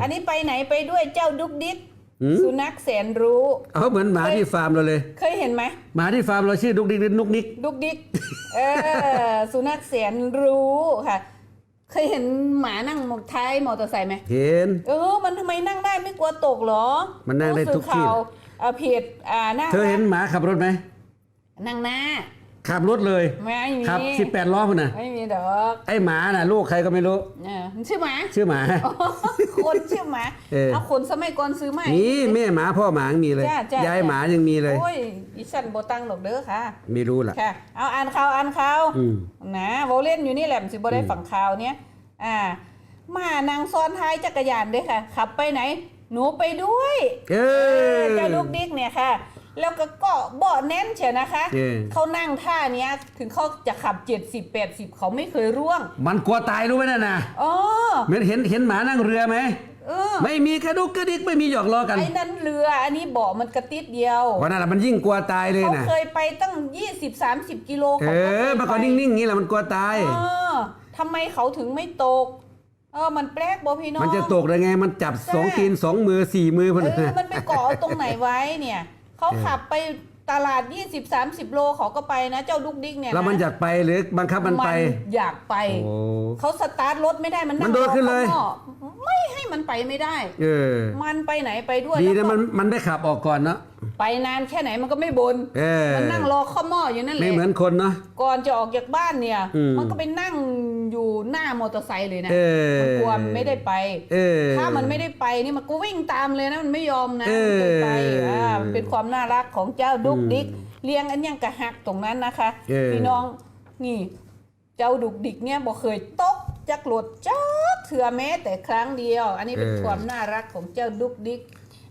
อันนี้ไปไหนไปด้วยเจ้าดุกดิกหืม สุนัขแสนรู้ เอาเหมือนหมาที่ฟาร์มเราเลย เคยเห็นไหมหมาที่ฟาร์มเราชื่อดุกดิกหรือนุกนิก ดุกดิกเออ สุนัขแสนรู้ค่ะ เคยเห็นหมานั่งท้ายมอเตอร์ไซค์ไหมเห็น เออ มันทำไมนั่งได้ไม่กลัวตกเหรอมันนั่งได้ทุกที่ ผู้สื่อข่าวอ่าเพจอ่าหน้าเธอเห็นหมาขับรถไหมนั่งหน้า ขับรถเลยไม่มีขับสิบแปดล้อพุ่นน่ะ ไม่มีดอกไอ้หมาน่ะ ลูกใครก็ไม่รู้เออมันชื่อหมาชื่อหมา คนชื่อหมาเออ เอาคนสมัยก่อนซื้อไหมานี่แม่หมาพ่อหมายังมีเลยจ้ะจ้ะ ยายหมายังมีเลย โอ้ยอีสันโบตังดอกเด้อค่ะ ไม่รู้ล่ะ ค่ะ เอาอ่านข่าวอ่านข่าวอืมนะโวเล่นอยู่นี่แหละมันสิบ่ได้ฝั่งข่าวเนี้ยอ่า มานางซ้อนท้ายจักรยานเด้อค่ะ ขับไปไหน หนูไปด้วย เออเจ้าลูกดิ๊กเนี่ยค่ะ แล้วก็เกาะเบาะแน่นเชียวนะคะ เออ เขานั่งท่าเนี้ยถึงเขาจะขับ 70 80 เขาไม่เคยร่วงมันกลัวตายรู้ไหมน่ะนะอ๋อเหมือนเห็นเห็นหมานั่งเรือไหม เออไม่มีกระดุกกระดิกไม่มีหยอกล้อกันไอ้นั่นเรืออันนี้เบาะมันกระติดเดียว วันนั้นน่ะมันยิ่งกลัวตายเลยเขานะเคยไปตั้ง 20 30 กิโลเอเขาก็เคอยมันก็ไปนิ่งๆอย่างนี้แหละมันกลัวตายเออทำไมเขาถึงไม่ตก เออ มันแปลกบ่พี่น้อง มันจะตกได้ไงมันจับใช่สองตีนสองมือสี่มือพอเอดีอมันไปเกาะเอาตรงไหนไว้เนี่ย เขาขับไปตลาด 20 30 โลเขาก็ไปนะ เจ้าดุกดิกเนี่ยแล้วมันอยากไปหรือบังคับมันไป อยากไป โอ้ เขาสตาร์ทรถไม่ได้มันนั่มังนโดดขึ้นเลยรอข้างอกไม่ให้มันไปไม่ได้ เออ มันไปไหนไปด้วยดีแล้วนะก็มันมันได้ขับออกก่อนเนาะ ไปนานแค่ไหนมันก็ไม่บนเออ มันนั่งรอข้อหม้ออยู่นั่นแหไม่ละเหมือนคนเนาะ ก่อนจะออกจากบ้านเนี่ย อืมมันก็ไปนั่งอยู่หน้ามอเตอร์ไซค์เลยนะเออ มันกลัวมันไม่ได้ไป เออ ถ้ามันไม่ได้ไปนี่มันก็วิ่งตามเลยนะมันไม่ยอมนะเออมันเคยไปอ่ามันเป็นความน่ารักของเจ้าดุกดิกเลี้ยงอันยังกระหักตรงนั้นนะคะเออ พี่น้องนี่ เจ้าดุกดิกเนี่ยบอกเคยตกจากรถจัก เถื่อแม้แต่ครั้งเดียว อันนี้เป็นความน่ารักของเจ้าดุกดิก